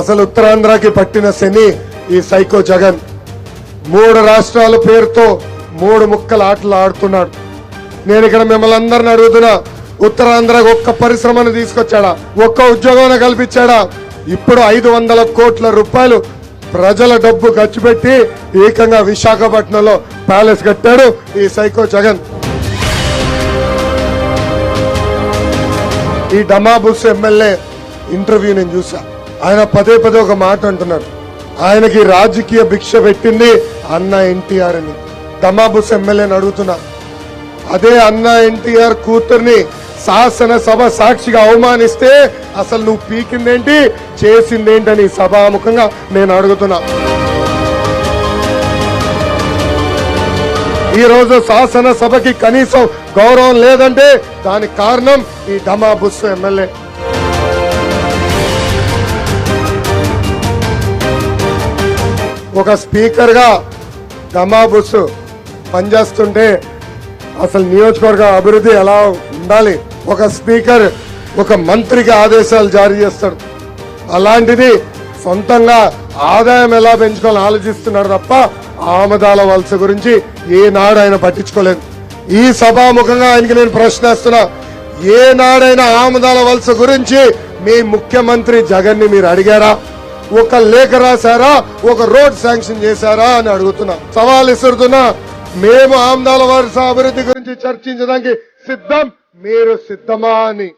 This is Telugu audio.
అసలు ఉత్తరాంధ్రకి పట్టిన శని ఈ సైకో జగన్. మూడు రాష్ట్రాల పేరుతో మూడు ముక్కల ఆటలు ఆడుతున్నాడు. నేను ఇక్కడ మిమ్మల్ని అందరిని అడుగుతున్నా ఉత్తరాంధ్రకు ఒక్క పరిశ్రమను తీసుకొచ్చాడా? ఒక్క ఉద్యోగం కల్పించాడా? ఇప్పుడు ఐదు వందల కోట్ల రూపాయలు ప్రజల డబ్బు ఖర్చు పెట్టి ఏకంగా విశాఖపట్నంలో ప్యాలెస్ కట్టాడు ఈ సైకో జగన్. ఈ డమాబుస్ ఎమ్మెల్యే ఇంటర్వ్యూ నేను చూసా ఆయన పదే పదే ఒక మాట అంటున్నారు. ఆయనకి రాజకీయ భిక్ష పెట్టింది అన్న ఎన్టీఆర్ అని. దమాబుస్ ఎమ్మెల్యేని అడుగుతున్నా. అదే అన్న ఎన్టీఆర్ కూతుర్ని శాసనసభ సాక్షిగా అవమానిస్తే అసలు నువ్వు పీకిందేంటి చేసిందేంటని సభాముఖంగా నేను అడుగుతున్నా. ఈరోజు శాసనసభకి కనీసం గౌరవం లేదంటే దానికి కారణం ఈ డమాబుస్ ఎమ్మెల్యే. ఒక స్పీకర్గా దమాబుస్ పనిచేస్తుంటే అసలు నియోజకవర్గ అభివృద్ధి ఎలా ఉండాలి? ఒక స్పీకర్ ఒక మంత్రికి ఆదేశాలు జారీ చేస్తాడు. అలాంటిది సొంతంగా ఆదాయం ఎలా పెంచుకోవాలని ఆలోచిస్తున్నాడు తప్ప ఆమదాల వలస గురించి ఏనాడు ఆయన పట్టించుకోలేదు. ఈ సభాముఖంగా ఆయనకి నేను ప్రశ్నిస్తున్నా ఏనాడైనా ఆమదాల వలస గురించి మీ ముఖ్యమంత్రి జగన్ని మీరు అడిగారా? ఒక లేఖ రాశారా? ఒక రోడ్ శాంక్షన్ చేశారా అని అడుగుతున్నా. సవాల్ ఇస్తున్నా మేము ఆమ్దాల వారి అభివృద్ధి గురించి చర్చించడానికి సిద్ధం? మీరు సిద్ధమా అని.